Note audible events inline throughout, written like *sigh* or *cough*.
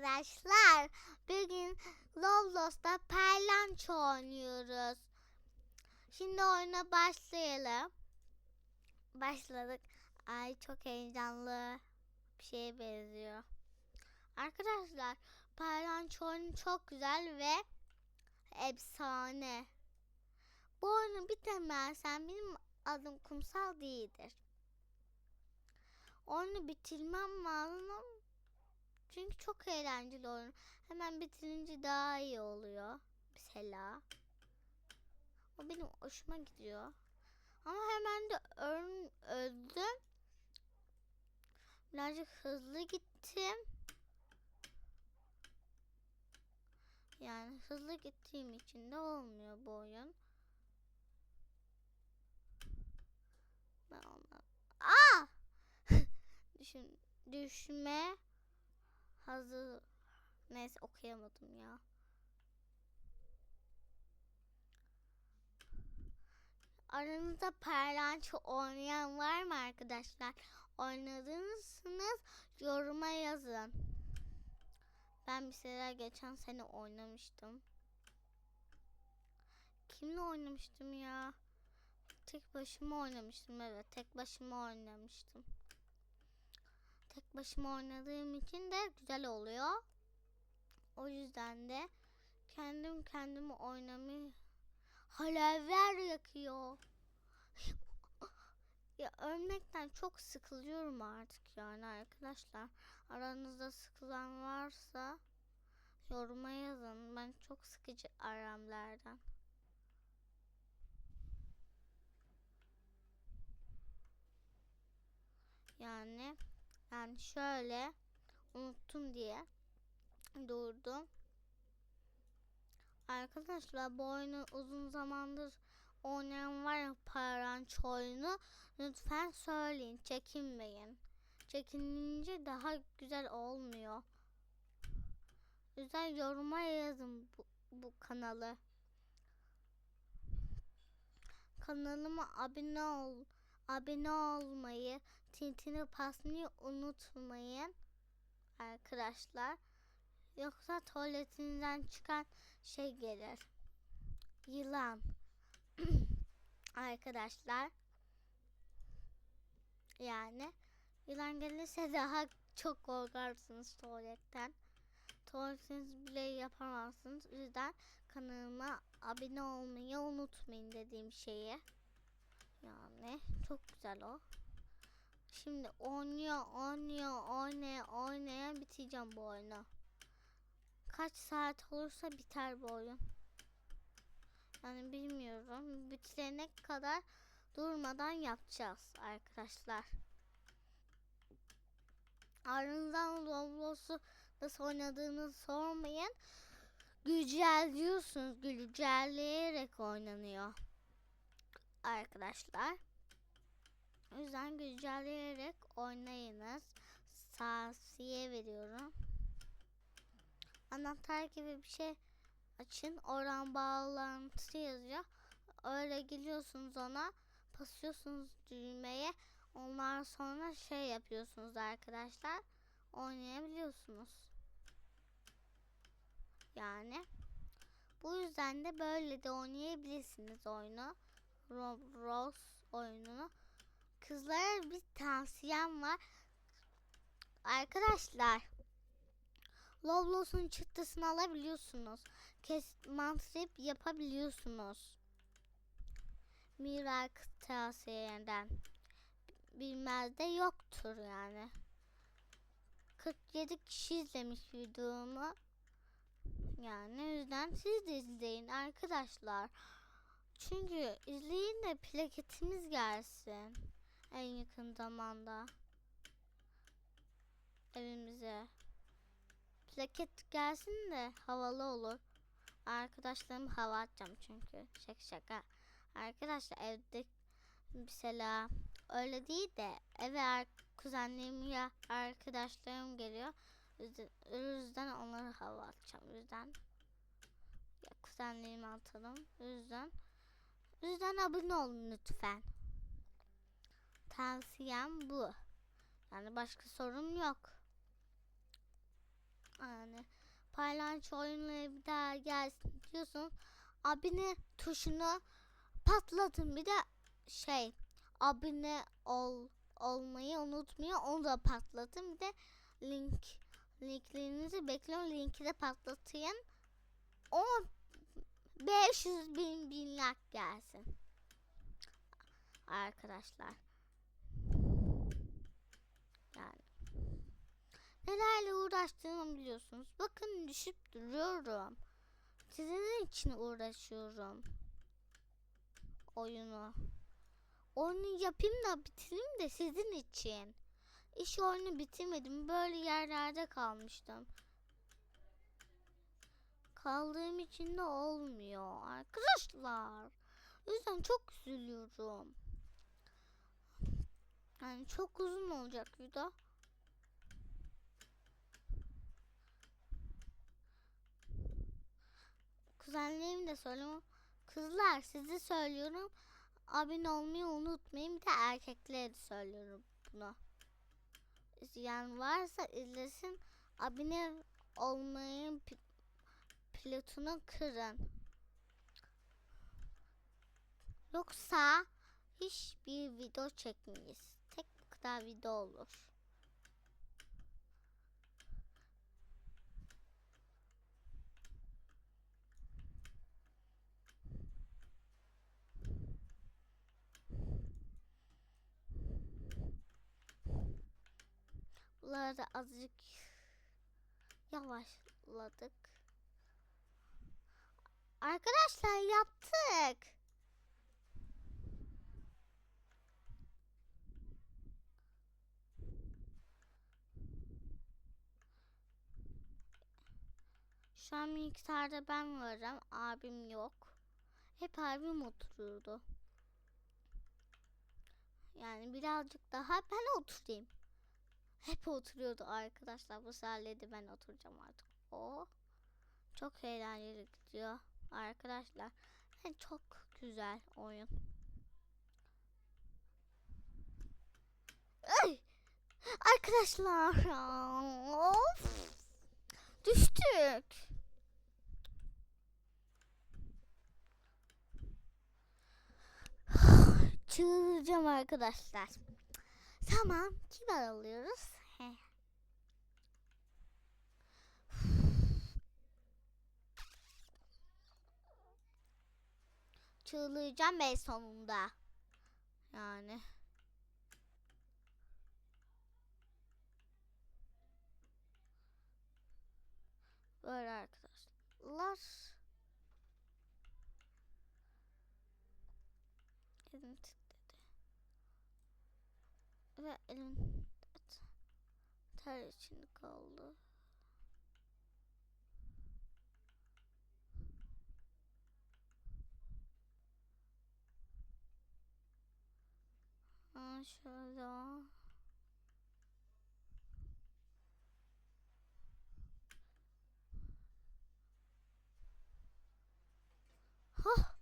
arkadaşlar. Bugün Lolos'ta perlanço oynuyoruz. Şimdi oyuna başlayalım. Başladık. Ay çok heyecanlı bir şeye benziyor. Arkadaşlar perlanço oyunu çok güzel ve efsane. Bu oyunu bitirmezsen benim adım kumsal değildir. Oyunu bitirmem lazım. Çünkü çok eğlenceli oyun. Hemen bitirince daha iyi oluyor. Mesela. O benim hoşuma gidiyor. Ama hemen de öl öldüm. Birazcık hızlı gittim. Yani hızlı gittiğim için de olmuyor bu oyun. Ben ona... Aa! *laughs* Düşün, düşme hazır. Neyse okuyamadım ya. Aranızda perlanço oynayan var mı arkadaşlar? Oynadınızsınız yoruma yazın. Ben bir sefer geçen sene oynamıştım. Kimle oynamıştım ya? Tek başıma oynamıştım evet. Tek başıma oynamıştım. Tek başıma oynadığım için de güzel oluyor. O yüzden de kendim kendimi oynamayı halavver yakıyor. ya ölmekten çok sıkılıyorum artık yani arkadaşlar. Aranızda sıkılan varsa yoruma yazın. Ben çok sıkıcı aramlardan. Yani yani şöyle unuttum diye durdum. Arkadaşlar bu oyunu uzun zamandır oynayan var ya paranç oyunu lütfen söyleyin çekinmeyin. Çekinince daha güzel olmuyor. Güzel yoruma yazın bu, bu kanalı. Kanalıma abone ol abone olmayı, tintini pasmayı unutmayın arkadaşlar. Yoksa tuvaletinizden çıkan şey gelir. Yılan. *clears throat* arkadaşlar. Yani yılan gelirse daha çok korkarsınız tuvaletten. Tuvaletiniz bile yapamazsınız. O yüzden kanalıma abone olmayı unutmayın dediğim şeyi. Yani çok güzel o. Şimdi oynuyor, oynuyor, oynaya, oynaya bitireceğim bu oyunu. Kaç saat olursa biter bu oyun. Yani bilmiyorum. Bitirene kadar durmadan yapacağız arkadaşlar. Aranızdan Roblox'u nasıl oynadığını sormayın. Güncelliyorsunuz. Güncelleyerek oynanıyor arkadaşlar. O yüzden güncelleyerek oynayınız. Tavsiye veriyorum. Anahtar gibi bir şey açın. Oran bağlantı yazıyor. Öyle geliyorsunuz ona. Basıyorsunuz düğmeye. Ondan sonra şey yapıyorsunuz arkadaşlar. Oynayabiliyorsunuz. Yani. Bu yüzden de böyle de oynayabilirsiniz oyunu. Roblox oyununu. Kızlara bir tavsiyem var. Arkadaşlar Roblox'un çıktısını alabiliyorsunuz. Kes mantrip yapabiliyorsunuz. Miray tavsiyeden. Bilmez de yoktur yani. 47 kişi izlemiş videomu. Yani o yüzden siz de izleyin arkadaşlar. Çünkü izleyin de plaketimiz gelsin. En yakın zamanda. Evimize. Plaket gelsin de havalı olur. Arkadaşlarım hava atacağım çünkü. Şaka şaka. Arkadaşlar evde mesela öyle değil de eve kuzenlerim ya arkadaşlarım geliyor. O yüzden onları hava atacağım. O yüzden ya kuzenlerimi atalım. O yüzden o yüzden abone olun lütfen. Tavsiyem bu. Yani başka sorum yok. Yani paylaş oyunları bir daha gelsin diyorsun. Abone tuşunu patlatın. Bir de şey abone ol olmayı unutmayın. Onu da patlatın. Bir de link linklerinizi bekliyorum. Linki de patlatayım. O 500 bin bin like gelsin. Arkadaşlar. Yani. Nelerle uğraştığımı biliyorsunuz. Bakın düşüp duruyorum. Sizin için uğraşıyorum. Oyunu. Oyunu yapayım da bitireyim de sizin için. İş oyunu bitirmedim. Böyle yerlerde kalmıştım. Kaldığım için de olmuyor arkadaşlar. O yüzden çok üzülüyorum. Yani çok uzun olacak video. Kuzenlerim de söylüyorum. Kızlar sizi söylüyorum. Abone olmayı unutmayın. Bir de erkeklere de söylüyorum bunu. İzleyen varsa izlesin. Abone olmayı pilotunu kırın. Yoksa hiçbir video çekmeyiz. Tek bu kadar video olur. Bunları azıcık yavaşladık. Arkadaşlar yaptık. Şu an miktarda ben varım. Abim yok. Hep abim oturuyordu. Yani birazcık daha ben oturayım. Hep oturuyordu arkadaşlar. Bu sahilede ben oturacağım artık. O çok eğlenceli gidiyor arkadaşlar. Yani çok güzel oyun. Ay! Arkadaşlar of düştük. *sighs* Çığıracağım arkadaşlar. Tamam. Kibar alıyoruz. Çığlayacağım ben sonunda. Yani. Böyle arkadaşlar. Elim titredi. Ve elim ter içinde kaldı. Şöyle. Hah.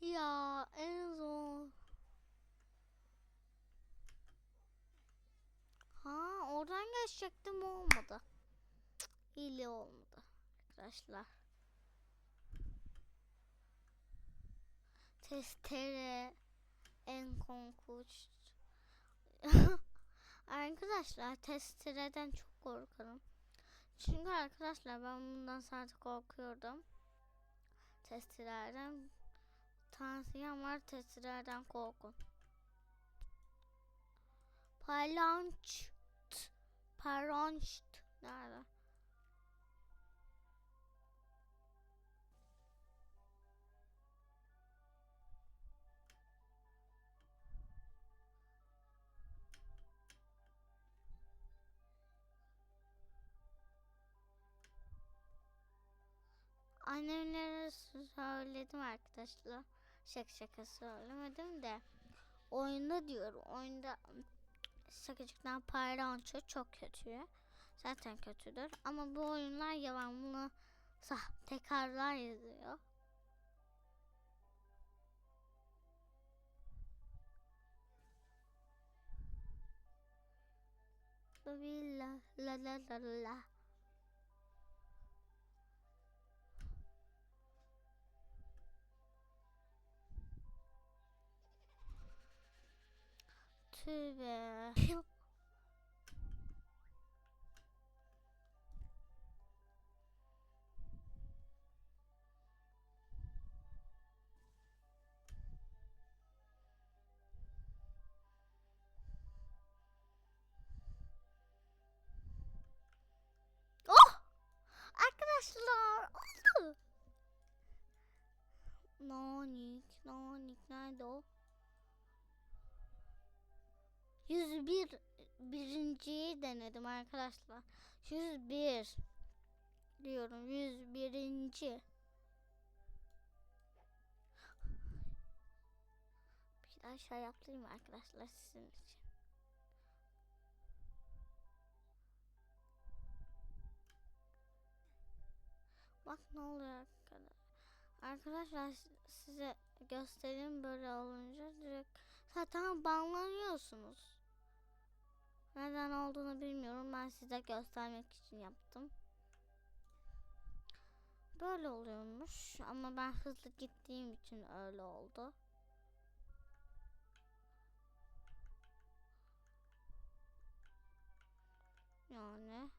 Ya en zor. Ha oradan geçecektim olmadı. Cık, İyi olmadı arkadaşlar. Testere en korkunç. *laughs* arkadaşlar testereden çok korkarım. Çünkü arkadaşlar ben bundan sadece korkuyordum. Testilerden tansiyon var testilerden korkun. Palanç Paranç nerede? Annemlere söyledim arkadaşlar. Şaka şaka söylemedim de. Oyunda diyorum. Oyunda şakacıktan paylaşıyor çok kötü. Zaten kötüdür. Ama bu oyunlar yalanlı sah tekrarlar yazıyor. Mutlu villa la la la la. Tübe. Oh! Arkadaşlar oldu. Nonik, Nonik nerede o? 101 birinciyi denedim arkadaşlar. 101 diyorum 101. Bir daha şey yaptırayım arkadaşlar sizin için. Bak ne oluyor arkadaşlar. Arkadaşlar size göstereyim böyle olunca direkt zaten banlanıyorsunuz. Neden olduğunu bilmiyorum. Ben size göstermek için yaptım. Böyle oluyormuş ama ben hızlı gittiğim için öyle oldu. Yani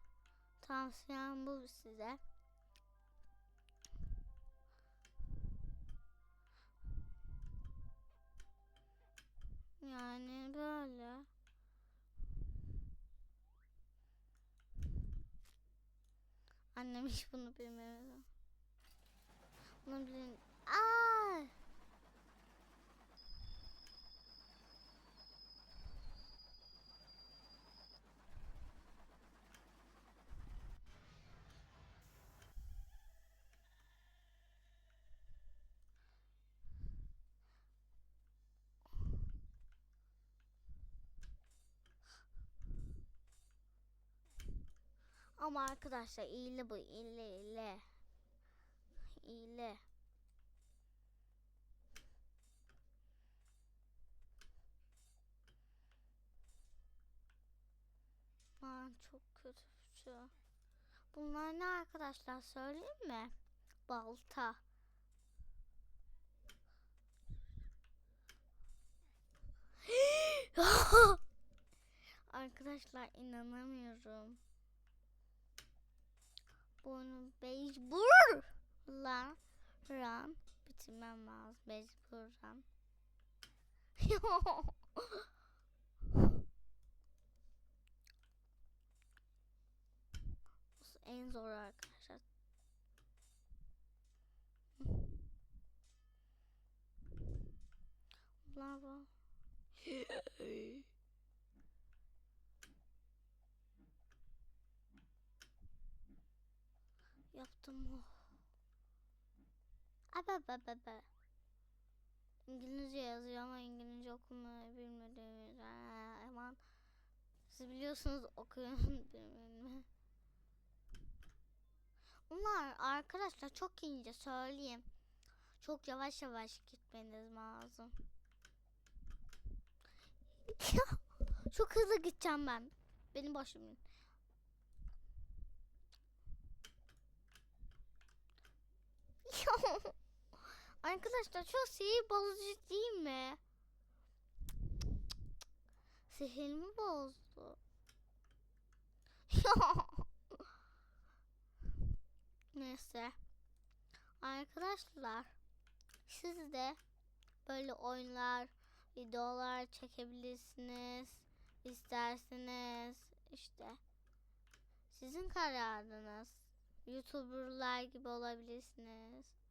tavsiyem bu size. Yani böyle. Annem hiç bunu bilmiyor. Bunu bilin. Aa! Ama arkadaşlar iyili bu iyili iyili. İyili. Aman çok kötü bir şey. Bunlar ne arkadaşlar söyleyeyim mi? Balta. *laughs* arkadaşlar inanamıyorum. Bunu mecbur lan ran bitirmem lazım mecburen. *laughs* Bu en zor arkadaşlar. Bunlar bu. Yaptım o. Ababababa. İngilizce yazıyor ama İngilizce okumayı bilmediğimizden aman siz biliyorsunuz okuyun *laughs* bilmem Bunlar arkadaşlar çok ince söyleyeyim. Çok yavaş yavaş gitmeniz lazım. çok hızlı gideceğim ben. Benim başım. *laughs* Arkadaşlar çok sihir bozucu değil mi? Sihirimi bozdu. *laughs* Neyse. Arkadaşlar siz de böyle oyunlar, videolar çekebilirsiniz. İsterseniz işte sizin kararınız. YouTuber'lar gibi olabilirsiniz.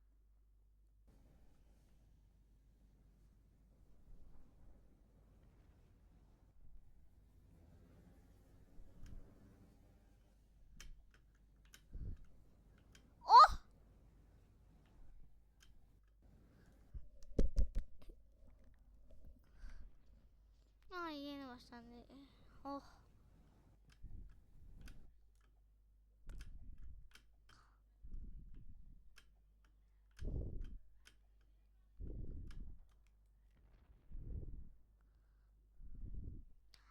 başlandı. Oh.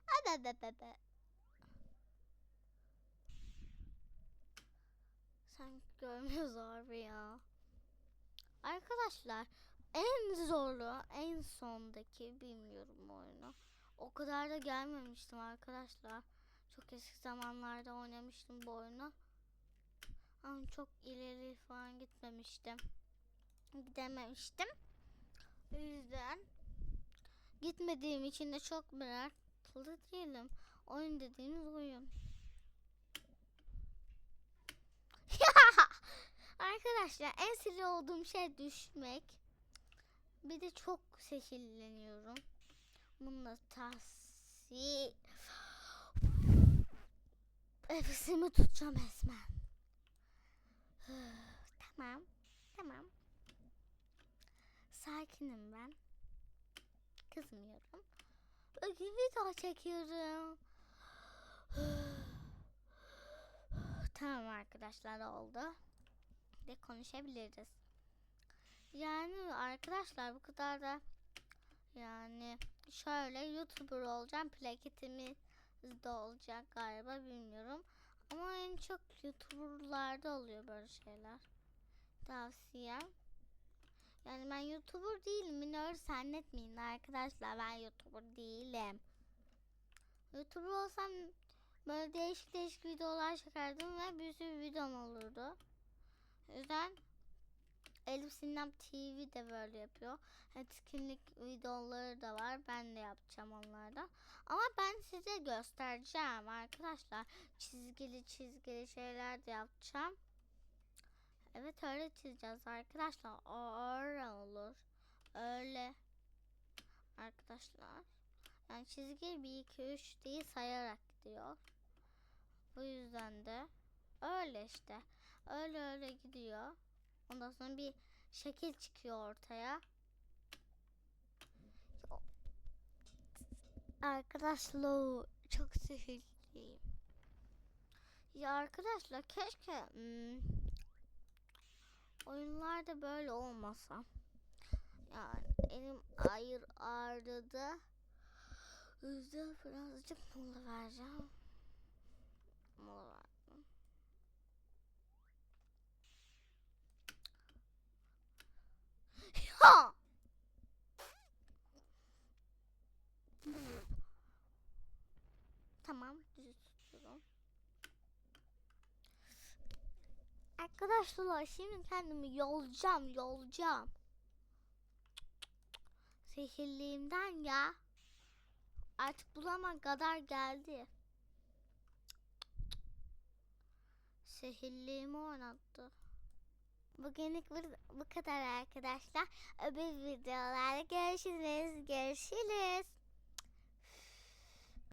Ah, Abebebebe. Sen görmüyoruz abi ya. Arkadaşlar en zorlu en sondaki bilmiyorum oyunu. O kadar da gelmemiştim arkadaşlar. Çok eski zamanlarda oynamıştım bu oyunu. Ama çok ileri falan gitmemiştim. Gidememiştim. O yüzden gitmediğim için de çok meraklı değilim. Oyun dediğiniz oyun. *laughs* Arkadaşlar en sinir olduğum şey düşmek. Bir de çok sehirleniyorum. Bununla tahsil. Nefesimi tutacağım resmen. tamam. Tamam. Sakinim ben. Kızmıyorum. Bugün video çekiyorum. tamam arkadaşlar oldu. De konuşabiliriz. Yani arkadaşlar bu kadar da yani şöyle YouTuber olacağım. Plaketimiz de olacak galiba bilmiyorum. Ama en çok YouTuber'larda oluyor böyle şeyler. Tavsiyem. Yani ben YouTuber değilim. Beni öyle zannetmeyin arkadaşlar. Ben YouTuber değilim. YouTuber olsam böyle değişik değişik videolar çekerdim ve bir sürü videom olurdu. O yüzden Elif Sinem TV de böyle yapıyor. Etkinlik videoları da var. Ben de yapacağım onlardan. Ama ben size göstereceğim arkadaşlar. Çizgili çizgili şeyler de yapacağım. Evet öyle çizeceğiz arkadaşlar. Öyle olur. Öyle. Arkadaşlar. Yani çizgi 1 2 3 diye sayarak gidiyor. Bu yüzden de öyle işte. Öyle öyle gidiyor. Ondan sonra bir şekil çıkıyor ortaya. Arkadaşlar çok sihirliyim. Ya arkadaşlar keşke hmm, oyunlarda böyle olmasa. Yani elim ayır ağrıdı. O yüzden birazcık mola vereceğim. Mola verdim. Ya! Tamam, düz tutuyorum. Arkadaşlar şimdi kendimi yolacağım, yolacağım. Sihirliğimden ya. Artık bulamam kadar geldi. Sihirliğimi oynattı. Bugünlük bu, kadar arkadaşlar. Öbür videolarda görüşürüz. Görüşürüz.